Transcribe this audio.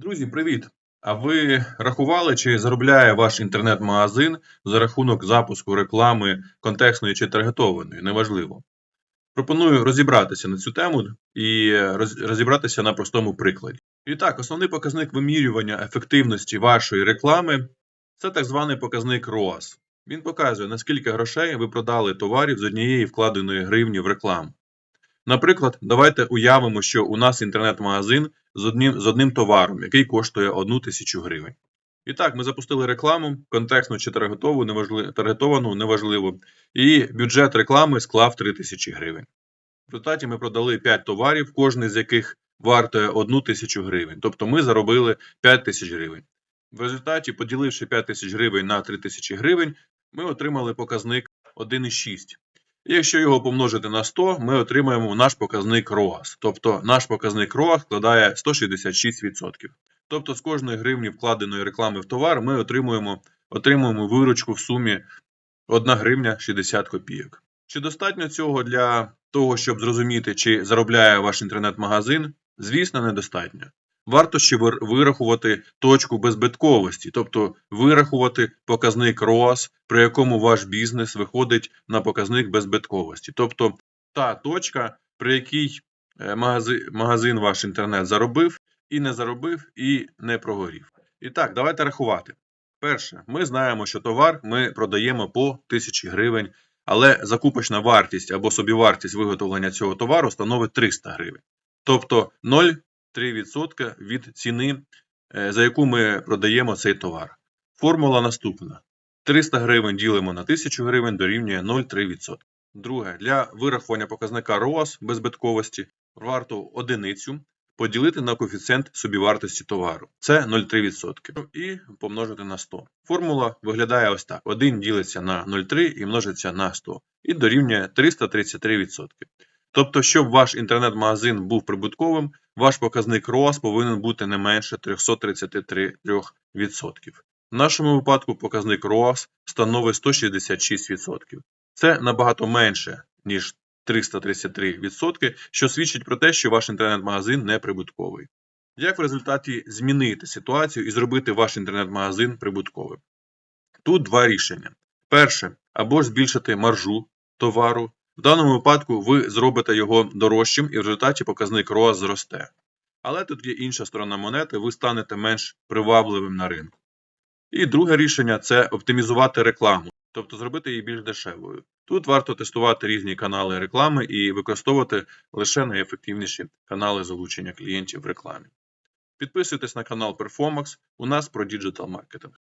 Друзі, привіт! А ви рахували, чи заробляє ваш інтернет-магазин за рахунок запуску реклами контекстної чи таргетованої? Неважливо. Пропоную розібратися на цю тему і розібратися на простому прикладі. І так, основний показник вимірювання ефективності вашої реклами це так званий показник ROAS. Він показує, наскільки грошей ви продали товарів з однієї вкладеної гривні в рекламу. Наприклад, давайте уявимо, що у нас інтернет-магазин з одним, з одним товаром, який коштує 1 тисячу гривень. І так, ми запустили рекламу, контекстну чи таргетову, неважливо, таргетовану, неважливо, і бюджет реклами склав 3 тисячі гривень. В результаті ми продали 5 товарів, кожний з яких вартує 1 тисячу гривень. Тобто ми заробили 5 тисяч гривень. В результаті, поділивши 5 тисяч гривень на 3 тисячі гривень, ми отримали показник 1,6. І якщо його помножити на 100, ми отримаємо наш показник ROAS. Тобто наш показник ROAS складає 166%. Тобто з кожної гривні вкладеної реклами в товар ми отримуємо, отримуємо виручку в сумі 1 гривня 60 копійок. Чи достатньо цього для того, щоб зрозуміти, чи заробляє ваш інтернет-магазин? Звісно, недостатньо. Варто ще вирахувати точку беззбитковості, тобто вирахувати показник ROAS, при якому ваш бізнес виходить на показник беззбитковості. Тобто та точка, при якій е, магазин ваш інтернет заробив і не заробив, і не прогорів. І так, давайте рахувати. Перше, ми знаємо, що товар ми продаємо по 1000 гривень, але закупочна вартість або собівартість виготовлення цього товару становить 300 гривень. Тобто 0,3% від ціни, е, за яку ми продаємо цей товар. Формула наступна. 300 гривень ділимо на 1000 гривень дорівнює 0,3%. Друге, для вирахування показника ROAS беззбитковості варто одиницю поділити на коефіцієнт собівартості товару. Це 0,3%. І помножити на 100. Формула виглядає ось так: 1 ділиться на 0,3 і множиться на 100. І дорівнює 333%. Тобто, щоб ваш інтернет-магазин був прибутковим, ваш показник ROAS повинен бути не менше 333%. В нашому випадку показник ROAS становить 166%. Це набагато менше, ніж 333%, що свідчить про те, що ваш інтернет-магазин не прибутковий. Як в результаті змінити ситуацію і зробити ваш інтернет-магазин прибутковим? Тут два рішення. Перше, або ж збільшити маржу товару. В даному випадку ви зробите його дорожчим і в результаті показник ROAS зросте. Але тут є інша сторона монети, ви станете менш привабливим на ринку. І друге рішення це оптимізувати рекламу, тобто зробити її більш дешевою. Тут варто тестувати різні канали реклами і використовувати лише найефективніші канали залучення клієнтів в рекламі. Підписуйтесь на канал Performax, у нас про діджитал маркетинг.